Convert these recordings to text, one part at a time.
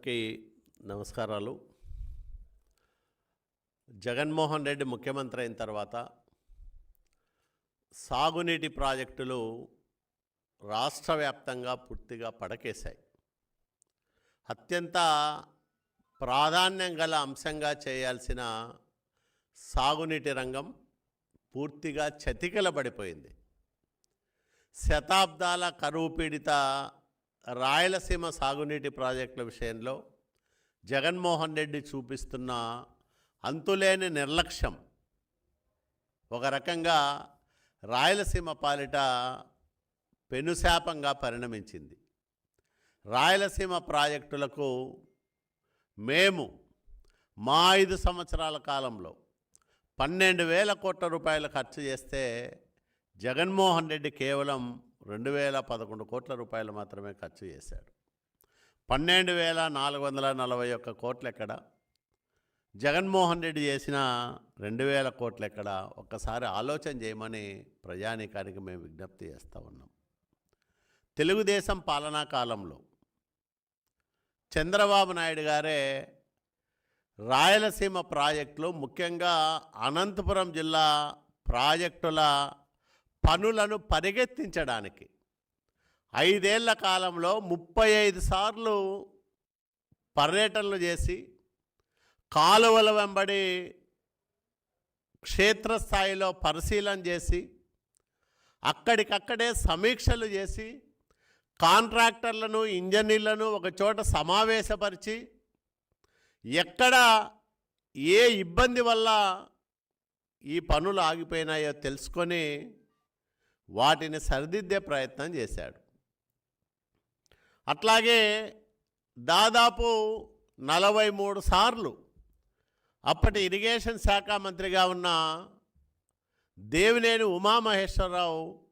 అందరికీ నమస్కారాలు. జగన్మోహన్ రెడ్డి ముఖ్యమంత్రి అయిన తర్వాత సాగునీటి ప్రాజెక్టులు రాష్ట్ర వ్యాప్తంగా పూర్తిగా పడకేశాయి. అత్యంత ప్రాధాన్యం గల అంశంగా చేయాల్సిన సాగునీటి రంగం పూర్తిగా చతికిలబడిపోయింది. శతాబ్దాల కరువు పీడిత రాయలసీమ సాగునీటి ప్రాజెక్టుల విషయంలో జగన్మోహన్ రెడ్డి చూపిస్తున్న అంతులేని నిర్లక్ష్యం. ఒక రకంగా రాయలసీమ పాలిట పెనుశాపంగా పరిణమించింది. రాయలసీమ ప్రాజెక్టులకు మేము మా ఐదు సంవత్సరాల కాలంలో పన్నెండు వేల కోట్ల రూపాయలు ఖర్చు చేస్తే జగన్మోహన్ రెడ్డి కేవలం రెండు వేల పదకొండు కోట్ల రూపాయలు మాత్రమే ఖర్చు చేశాడు. పన్నెండు వేల నాలుగు వందల నలభై ఒక్క కోట్లు ఎక్కడ జగన్మోహన్ రెడ్డి చేసిన రెండు వేల కోట్లు ఎక్కడ ఒక్కసారి ఆలోచన చేయమని ప్రజానీకానికి మేము విజ్ఞప్తి చేస్తూ ఉన్నాం. తెలుగుదేశం పాలనా కాలంలో చంద్రబాబు నాయుడు గారే రాయలసీమ ప్రాజెక్టులు ముఖ్యంగా అనంతపురం జిల్లా ప్రాజెక్టుల పనులను పరిగెత్తించడానికి. ఐదేళ్ళ కాలంలో ముప్పై ఐదు సార్లు పర్యటనలు చేసి కాలువల వెంబడి క్షేత్రస్థాయిలో పరిశీలన చేసి అక్కడికక్కడే సమీక్షలు చేసి కాంట్రాక్టర్లను ఇంజనీర్లను ఒక చోట సమావేశపరిచి ఎక్కడ ఏ ఇబ్బంది వల్ల ఈ పనులు ఆగిపోయినాయో తెలుసుకొని వాటిని సరిదిద్దే ప్రయత్నం చేశాడు. అట్లాగే దాదాపు నలభై మూడు సార్లు అప్పటి ఇరిగేషన్ శాఖ మంత్రిగా ఉన్న దేవినేని ఉమామహేశ్వరరావు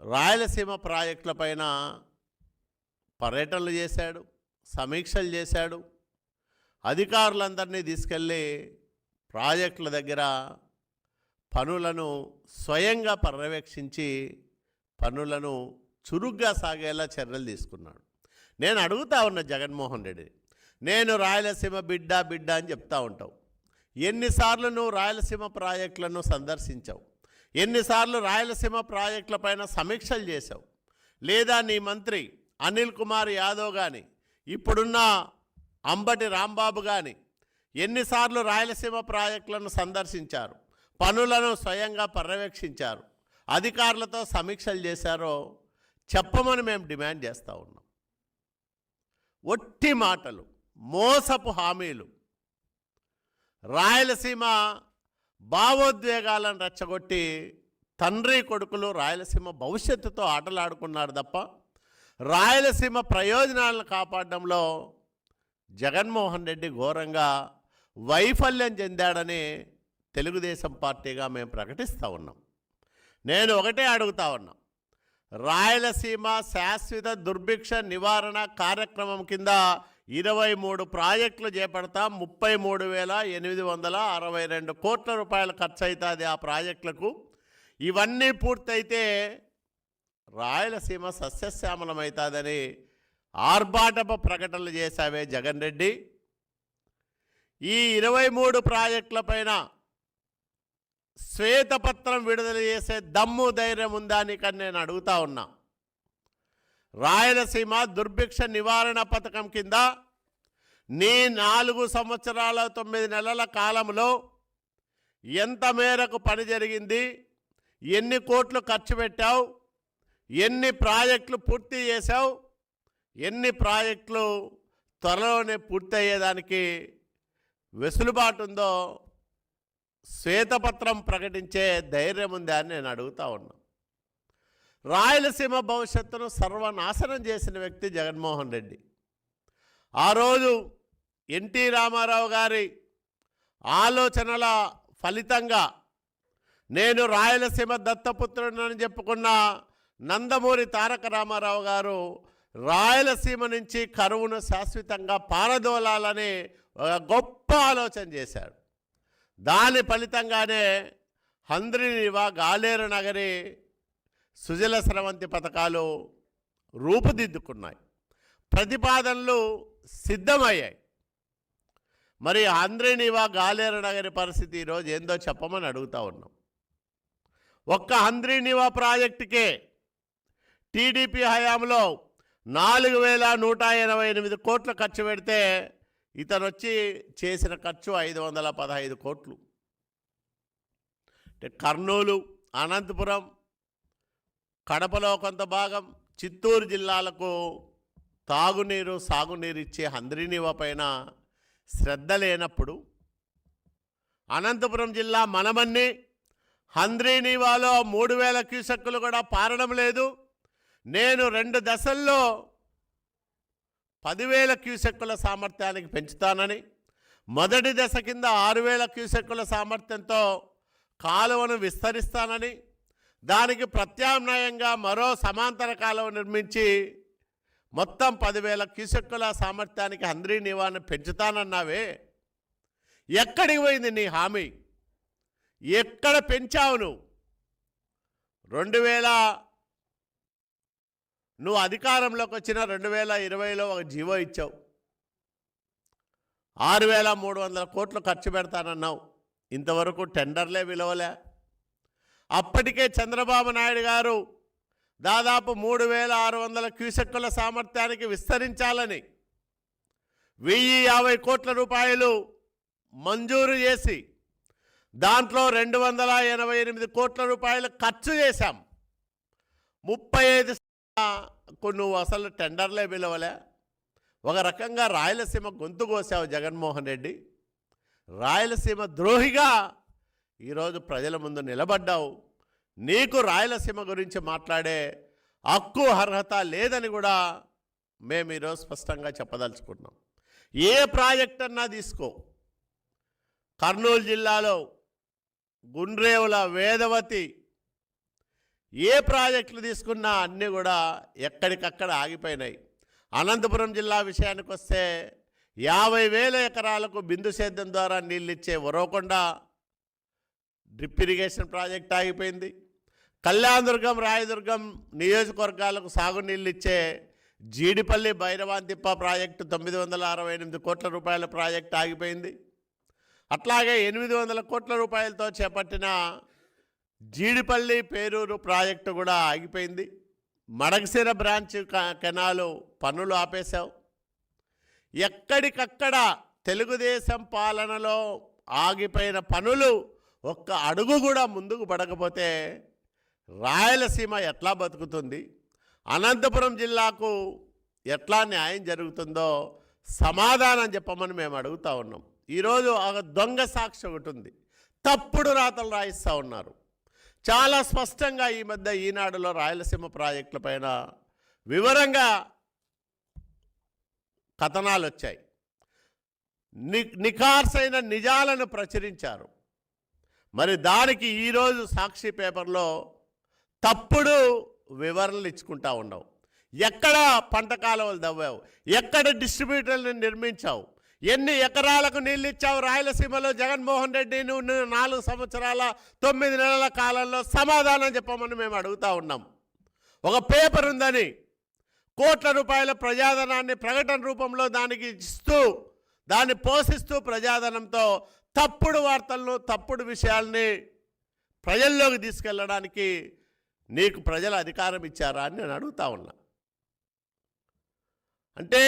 రాయలసీమ ప్రాజెక్టులపైన పర్యటనలు చేశాడు సమీక్షలు చేశాడు. అధికారులందరినీ తీసుకెళ్ళి ప్రాజెక్టుల దగ్గర పనులను స్వయంగా పర్యవేక్షించి పనులను చురుగ్గా సాగేలా చర్యలు తీసుకున్నాడు. నేను అడుగుతా ఉన్న జగన్మోహన్ రెడ్డి నేను రాయలసీమ బిడ్డ బిడ్డ అని చెప్తా ఉంటావు. ఎన్నిసార్లు నువ్వు రాయలసీమ ప్రాజెక్టులను సందర్శించావు? ఎన్నిసార్లు రాయలసీమ ప్రాజెక్టులపైన సమీక్షలు చేశావు? లేదా నీ మంత్రి అనిల్ కుమార్ యాదవ్ కానీ ఇప్పుడున్న అంబటి రాంబాబు కానీ ఎన్నిసార్లు రాయలసీమ ప్రాజెక్టులను సందర్శించారు? పనులను స్వయంగా పర్యవేక్షించారు. అధికారులతో సమీక్షలు చేశారో చెప్పమని మేము డిమాండ్ చేస్తూ ఉన్నాం. ఒట్టి మాటలు మోసపు హామీలు రాయలసీమ భావోద్వేగాలను రెచ్చగొట్టి తండ్రి కొడుకులు రాయలసీమ భవిష్యత్తుతో ఆటలాడుకున్నారు తప్ప రాయలసీమ ప్రయోజనాలను కాపాడడంలో జగన్మోహన్ రెడ్డి ఘోరంగా వైఫల్యం చెందాడని తెలుగుదేశం పార్టీగా మేము ప్రకటిస్తూ ఉన్నాం. నేను ఒకటే అడుగుతా ఉన్నాం. రాయలసీమ శాశ్వత దుర్భిక్ష నివారణ కార్యక్రమం కింద ఇరవై మూడు ప్రాజెక్టులు చేపడతాం ముప్పై మూడు వేల ఎనిమిది వందల అరవై రెండు కోట్ల రూపాయలు ఖర్చు అవుతుంది ఆ ప్రాజెక్టులకు. ఇవన్నీ పూర్తయితే రాయలసీమ సస్యశ్యామలమవుతుందని ఆర్భాటపు ప్రకటనలు చేశావే జగన్ రెడ్డి. ఈ ఇరవై మూడు ప్రాజెక్టులపైన శ్వేతపత్రం విడుదల చేసే దమ్ము ధైర్యం ఉందా నీకని నేను అడుగుతా ఉన్నా. రాయలసీమ దుర్భిక్ష నివారణ పథకం కింద నీ నాలుగు సంవత్సరాల తొమ్మిది నెలల కాలంలో ఎంత మేరకు పని జరిగింది? ఎన్ని కోట్లు ఖర్చు పెట్టావు? ఎన్ని ప్రాజెక్టులు పూర్తి చేశావు? ఎన్ని ప్రాజెక్టులు త్వరలోనే పూర్తయ్యేదానికి వెసులుబాటు ఉందో శ్వేతపత్రం ప్రకటించే ధైర్యం ఉందా అని నేను అడుగుతా ఉన్నా. రాయలసీమ భవిష్యత్తును సర్వనాశనం చేసిన వ్యక్తి జగన్మోహన్ రెడ్డి. ఆ రోజు ఎన్టీ రామారావు గారి ఆలోచనల ఫలితంగా నేను రాయలసీమ దత్తపుత్రుడని చెప్పుకున్న నందమూరి తారక రామారావు గారు రాయలసీమ నుంచి కరువును శాశ్వతంగా పారదోలాలని ఒక గొప్ప ఆలోచన చేశాడు దాని ఫలితంగానే హంద్రినివా గాలేరు నగరి సుజల స్రవంతి పథకాలు రూపుదిద్దుకున్నాయి. ప్రతిపాదనలు సిద్ధమయ్యాయి. మరి హంద్రినివ గాలేరు నగరి పరిస్థితి ఈరోజు ఏందో చెప్పమని అడుగుతా ఉన్నాం. ఒక్క హంద్రినివ ప్రాజెక్టుకే టీడీపీ హయాంలో నాలుగు వేల నూట ఎనభై ఎనిమిది కోట్లు ఖర్చు పెడితే ఇతను వచ్చి చేసిన ఖర్చు ఐదు వందల పదహైదు కోట్లు. అంటే కర్నూలు అనంతపురం కడపలో కొంత భాగం చిత్తూరు జిల్లాలకు తాగునీరు సాగునీరు ఇచ్చే హంద్రీనివ పైన శ్రద్ధ లేనప్పుడు అనంతపురం జిల్లా మనమన్ని హంద్రీనివాలో మూడు వేల క్యూసెక్కులు కూడా పారడం లేదు. నేను రెండు దశల్లో పదివేల క్యూసెక్కుల సామర్థ్యానికి పెంచుతానని మొదటి దశ కింద ఆరు వేల క్యూసెక్కుల సామర్థ్యంతో కాలువను విస్తరిస్తానని దానికి ప్రత్యామ్నాయంగా మరో సమాంతర కాలువ నిర్మించి మొత్తం పదివేల క్యూసెక్కుల సామర్థ్యానికి హంద్రీ నివారణ పెంచుతానన్నావే. ఎక్కడికి పోయింది నీ హామీ? ఎక్కడ పెంచావు నువ్వు? రెండు వేల నువ్వు అధికారంలోకి వచ్చిన రెండు వేల ఇరవైలో ఒక జీవో ఇచ్చావు. ఆరు వేల మూడు వందల కోట్లు ఖర్చు పెడతానన్నావు. ఇంతవరకు టెండర్లే విలువలే. అప్పటికే చంద్రబాబు నాయుడు గారు దాదాపు మూడు వేల ఆరు వందల క్యూసెక్కుల సామర్థ్యానికి విస్తరించాలని వెయ్యి యాభై కోట్ల రూపాయలు మంజూరు చేసి దాంట్లో రెండు వందల ఎనభై ఎనిమిది కోట్ల రూపాయలు ఖర్చు చేశాం. ముప్పై ఐదు నువ్వు అసలు టెండర్లే పిలవలే. ఒక రకంగా రాయలసీమ గొంతు కోసావు జగన్మోహన్ రెడ్డి. రాయలసీమ ద్రోహిగా ఈరోజు ప్రజల ముందు నిలబడ్డావు. నీకు రాయలసీమ గురించి మాట్లాడే హక్కు అర్హత లేదని కూడా మేము ఈరోజు స్పష్టంగా చెప్పదలుచుకుంటున్నాం. ఏ ప్రాజెక్ట్ అన్నా తీసుకో. కర్నూలు జిల్లాలో గుండ్రేవుల వేదవతి ఏ ప్రాజెక్టులు తీసుకున్నా అన్నీ కూడా ఎక్కడికక్కడ ఆగిపోయినాయి. అనంతపురం జిల్లా విషయానికి వస్తే యాభై వేల ఎకరాలకు బిందు సేద్యం ద్వారా నీళ్ళిచ్చే ఒరవకొండ డ్రిప్ ఇరిగేషన్ ప్రాజెక్ట్ ఆగిపోయింది. కళ్యాణదుర్గం రాయదుర్గం నియోజకవర్గాలకు సాగునీళ్ళు ఇచ్చే జీడిపల్లి భైరవాంతిప్ప ప్రాజెక్టు తొమ్మిది వందల అరవై ఎనిమిది కోట్ల రూపాయల ప్రాజెక్ట్ ఆగిపోయింది. అట్లాగే ఎనిమిది వందల కోట్ల రూపాయలతో చేపట్టిన జీడిపల్లి పేరూరు ప్రాజెక్టు కూడా ఆగిపోయింది. మడగసిర బ్రాంచ్ కెనాలు పనులు ఆపేశావు. ఎక్కడికక్కడ తెలుగుదేశం పాలనలో ఆగిపోయిన పనులు ఒక్క అడుగు కూడా ముందుకు పడకపోతే రాయలసీమ ఎట్లా బతుకుతుంది? అనంతపురం జిల్లాకు ఎట్లా న్యాయం జరుగుతుందో సమాధానం చెప్పమని మేము అడుగుతా ఉన్నాం. ఈరోజు ఒక దొంగ సాక్షి ఒకటి ఉంది. తప్పుడు రాతలు రాయిస్తూ ఉన్నారు. చాలా స్పష్టంగా ఈ మధ్య ఈనాడులో రాయలసీమ ప్రాజెక్టుల పైన వివరంగా కథనాలు వచ్చాయి. ని నిఖార్సైన నిజాలను ప్రచురించారు. మరి దానికి ఈరోజు సాక్షి పేపర్లో తప్పుడు వివరణలు ఇచ్చుకుంటా ఉండవు ఎక్కడ పంట కాలువలు దవ్వావు? ఎక్కడ డిస్ట్రిబ్యూటర్లను నిర్మించావు? ఎన్ని ఎకరాలకు నీళ్ళు ఇచ్చావు రాయలసీమలో జగన్మోహన్ రెడ్డి? నువ్వు నాలుగు సంవత్సరాల తొమ్మిది నెలల కాలంలో సమాధానం చెప్పమని మేము అడుగుతా ఉన్నాం. ఒక పేపర్ ఉందని కోట్ల రూపాయల ప్రజాధనాన్ని ప్రకటన రూపంలో దానికి ఇస్తూ దాన్ని పోషిస్తూ ప్రజాధనంతో తప్పుడు వార్తలను తప్పుడు విషయాల్ని ప్రజల్లోకి తీసుకెళ్ళడానికి నీకు ప్రజల అధికారం ఇచ్చారా అని నేను అడుగుతా ఉన్నా. అంటే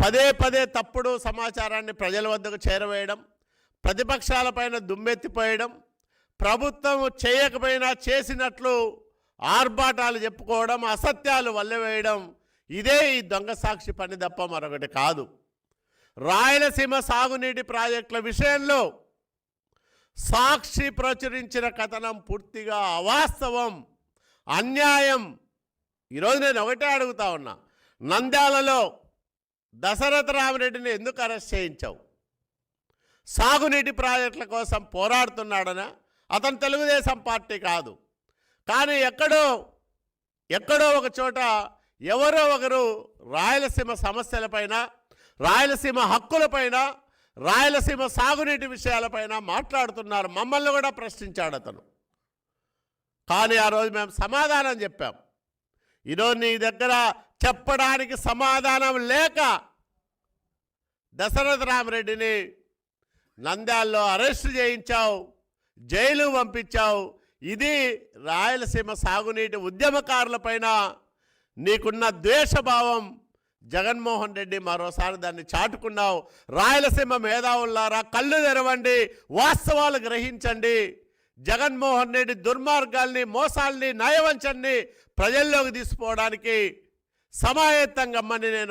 పదే పదే తప్పుడు సమాచారాన్ని ప్రజల వద్దకు చేరవేయడం ప్రతిపక్షాలపైన దుమ్మెత్తిపోయడం ప్రభుత్వం చేయకపోయినా చేసినట్లు ఆర్భాటాలు చెప్పుకోవడం అసత్యాలు వల్లవేయడం ఇదే ఈ దొంగ సాక్షి పని తప్ప మరొకటి కాదు. రాయలసీమ సాగునీటి ప్రాజెక్టుల విషయంలో సాక్షి ప్రచురించిన కథనం పూర్తిగా అవాస్తవం అన్యాయం. ఈరోజు నేను ఒకటే అడుగుతా ఉన్నా. నంద్యాలలో దశరథ రామరెడ్డిని ఎందుకు అరెస్ట్ చేయించావు? సాగునీటి ప్రాజెక్టుల కోసం పోరాడుతున్నాడనా? అతను తెలుగుదేశం పార్టీ కాదు. కానీ ఎక్కడో ఎక్కడో ఒక చోట ఎవరో ఒకరు రాయలసీమ సమస్యలపైన రాయలసీమ హక్కులపైన రాయలసీమ సాగునీటి విషయాలపైన మాట్లాడుతున్నారు. మమ్మల్ని కూడా ప్రశ్నించాడు అతను. కానీ ఆ రోజు మేము సమాధానం చెప్పాం. ఈరోజు నీ దగ్గర చెప్పడానికి సమాధానం లేక దశరథ రామరెడ్డిని నంద్యాల్లో అరెస్ట్ చేయించావు జైలు పంపించావు. ఇది రాయలసీమ సాగునీటి ఉద్యమకారులపైన నీకున్న ద్వేషభావం. జగన్మోహన్ రెడ్డి మరోసారి దాన్ని చాటుకున్నావు. రాయలసీమ మేధావులారా కళ్ళు తెరవండి వాస్తవాలు గ్రహించండి. జగన్మోహన్ రెడ్డి దుర్మార్గాల్ని మోసాల్ని నయవంచల్ని ప్రజల్లోకి తీసుకోవడానికి సమాయత్తంగా నేను